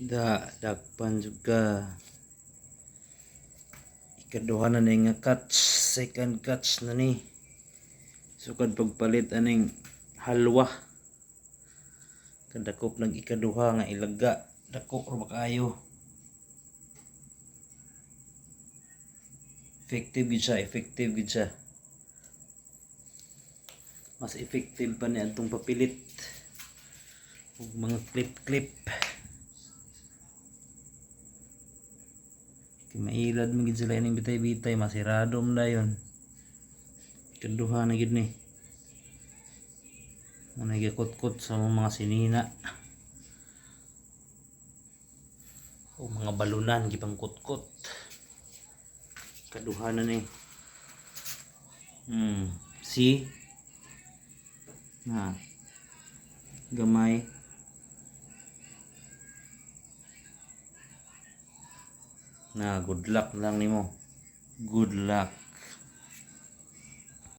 Da, dakpan juga. Ikaduha na ni nga catch, second catch na ni. Sukad pagpalit aning halwa. Kadakop lang ikaduha nga ilaga. Dako ra ba kaayo. Effective gid siya, effective gid siya. Mas effective pa ni atong papilit. Ug mga clip-clip. Kay mailad mo gid sila ining bitay-bitay masirado man dayon. Kaduha na gid ni. Mo nagikot-kot sa mga sinina. O mga balunan gipang kot-kot. Kaduha na ni. Hmm, see? Na. Gamay. Na, good luck lang nimo. Good luck.